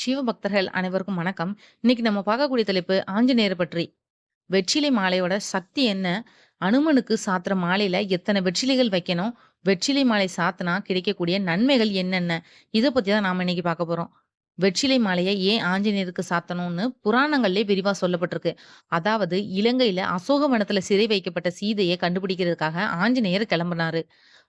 சிவபக்தர்கள் அனைவருக்கும் வணக்கம். இன்னைக்கு நம்ம பார்க்கக்கூடிய தலைப்பு ஆஞ்சநேயர் பற்றி. வெற்றிலை மாலையோட சக்தி என்ன? அனுமனுக்கு சாத்துற மாலையில எத்தனை வெற்றிலைகள் வைக்கணும்? வெற்றிலை மாலை சாத்துனா கிடைக்கக்கூடிய நன்மைகள் என்னென்ன? இத பத்தி தான் நாம இன்னைக்கு பார்க்க போறோம். வெற்றிலை மாலையை ஏன் ஆஞ்சநேயருக்கு சாத்தணும்னு புராணங்கள்லேயே விரிவா சொல்லப்பட்டிருக்கு. அதாவது இலங்கையில அசோகவனத்துல சிறை வைக்கப்பட்ட சீதையை கண்டுபிடிக்கிறதுக்காக ஆஞ்சநேயர் கிளம்புனாரு.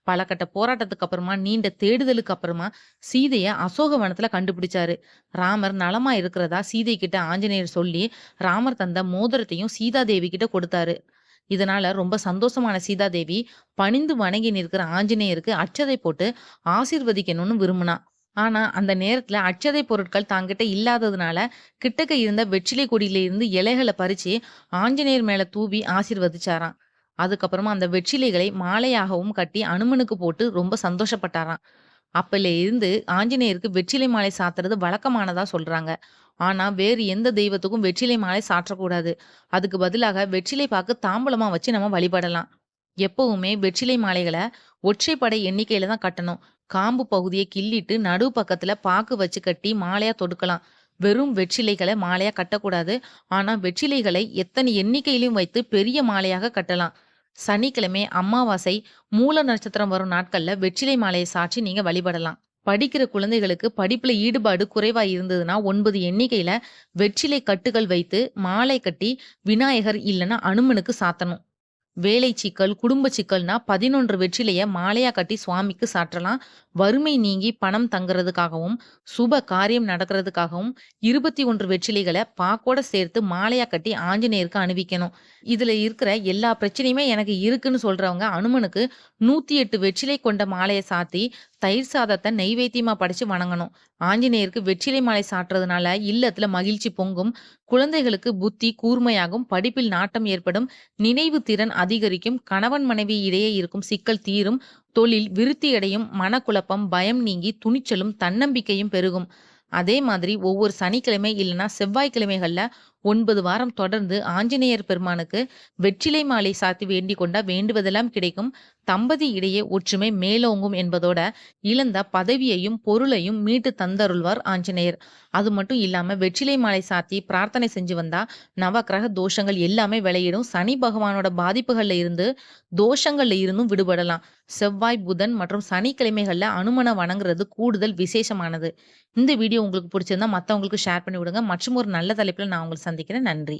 பல கட்ட போராட்டத்துக்கு அப்புறமா, நீண்ட தேடுதலுக்கு அப்புறமா சீதைய அசோகவனத்துல கண்டுபிடிச்சாரு. ராமர் நலமா இருக்கிறதா சீதை கிட்ட ஆஞ்சநேயர் சொல்லி, ராமர் தந்த மோதிரத்தையும் சீதாதேவி கிட்ட கொடுத்தாரு. இதனால ரொம்ப சந்தோஷமான சீதாதேவி, பணிந்து வணங்கி நிற்கிற ஆஞ்சநேயருக்கு அச்சதை போட்டு ஆசீர்வதிக்கணும்னு விரும்பினா ஆனா, அந்த நேரத்துல அச்சதை பொருட்கள் தாங்கிட்ட இல்லாததுனால, கிட்டக்க இருந்த வெற்றிலை கொடியில இருந்து இலைகளை பறிச்சு ஆஞ்சநேயர் மேல தூவி ஆசிர்வதிச்சாராம் அதுக்கப்புறமா அந்த வெற்றிலைகளை மாலையாகவும் கட்டி அனுமனுக்கு போட்டு ரொம்ப சந்தோஷப்பட்டாராம். அப்பல இருந்து ஆஞ்சநேயருக்கு வெற்றிலை மாலை சாத்துறது வழக்கமானதா சொல்றாங்க. ஆனா, வேறு எந்த தெய்வத்துக்கும் வெற்றிலை மாலை சாற்றக்கூடாது. அதுக்கு பதிலாக வெற்றிலை பாக்கு தாம்பூலமா வச்சு நம்ம வழிபடலாம். எப்பவுமே வெற்றிலை மாலைகளை ஒற்றைப்படை எண்ணிக்கையில தான் கட்டணும். காம்பு பகுதியை கிள்ளிட்டு நடு பக்கத்துல பாக்கு வச்சு கட்டி மாலையா தொடுக்கலாம். வெறும் வெற்றிலைகளை மாலையா கட்டக்கூடாது. ஆனா, வெற்றிலைகளை எத்தனை எண்ணிக்கையிலும் வைத்து பெரிய மாலையாக கட்டலாம். சனிக்கிழமை, அமாவாசை, மூல நட்சத்திரம் வரும் நாட்கள்ல வெற்றிலை மாலையை சாட்சி நீங்க வழிபடலாம். படிக்கிற குழந்தைகளுக்கு படிப்புல ஈடுபாடு குறைவா இருந்ததுன்னா ஒன்பது எண்ணிக்கையில வெற்றிலை கட்டுகள் வைத்து மாலை கட்டி விநாயகர் இல்லைன்னா அனுமனுக்கு சாத்தணும். வேலை சிக்கல், குடும்ப சிக்கல்னா 11 வெற்றிலைய மாலையா கட்டி சுவாமிக்கு சாற்றலாம். வறுமை நீங்கி பணம் தங்குறதுக்காகவும், சுப காரியம் நடக்கிறதுக்காகவும் இருபத்தி ஒன்று வெற்றிலைகளை பாக்கோட சேர்த்து மாலையா கட்டி ஆஞ்சநேயருக்கு அணிவிக்கணும். இதுல இருக்கிற எல்லா பிரச்சனையுமே எனக்கு இருக்குன்னு சொல்றவங்க அனுமனுக்கு 108 வெற்றிலை கொண்ட மாலையை சாத்தி, தயிர் சாதத்தை நெய்வேத்தியமா படிச்சு வணங்கணும். ஆஞ்சநேயருக்கு வெற்றிலை மாலை சாற்றுறதுனால இல்லத்துல மகிழ்ச்சி பொங்கும். குழந்தைகளுக்கு புத்தி கூர்மையாகும். படிப்பில் நாட்டம் ஏற்படும். நினைவு திறன் அதிகரிக்கும். கணவன் மனைவி இடையே இருக்கும் சிக்கல் தீரும். தொழில் விருத்தியடையும். மனக்குழப்பம், பயம் நீங்கி துணிச்சலும், தன்னம்பிக்கையும் பெருகும். அதே மாதிரி ஒவ்வொரு சனிக்கிழமை இல்லைன்னா செவ்வாய்க்கிழமைகளில் ஒன்பது வாரம் தொடர்ந்து ஆஞ்சநேயர் பெருமானுக்கு வெற்றிலை மாலை சாத்தி வேண்டிக் கொண்டா வேண்டுவதெல்லாம் கிடைக்கும். தம்பதி இடையே ஒற்றுமை மேலோங்கும் என்பதோட, இழந்த பதவியையும், பொருளையும் மீட்டு தந்தருள்வார் ஆஞ்சநேயர். அது மட்டும் இல்லாம வெற்றிலை மாலை சாத்தி பிரார்த்தனை செஞ்சு வந்தா, நவக்கிரக தோஷங்கள் எல்லாமே விளையிடும் சனி பகவானோட பாதிப்புகள்ல இருந்து, தோஷங்கள்ல இருந்தும் விடுபடலாம். செவ்வாய், புதன் மற்றும் சனிக்கிழமைகள்ல அனுமன வணங்குறது கூடுதல் விசேஷமானது. இந்த வீடியோ உங்களுக்கு பிடிச்சிருந்தா மற்றவங்களுக்கு ஷேர் பண்ணி விடுங்க. மற்றும் ஒரு நல்ல தலைப்புல நான் உங்களுக்கு சந்திக்கிறேன். நன்றி.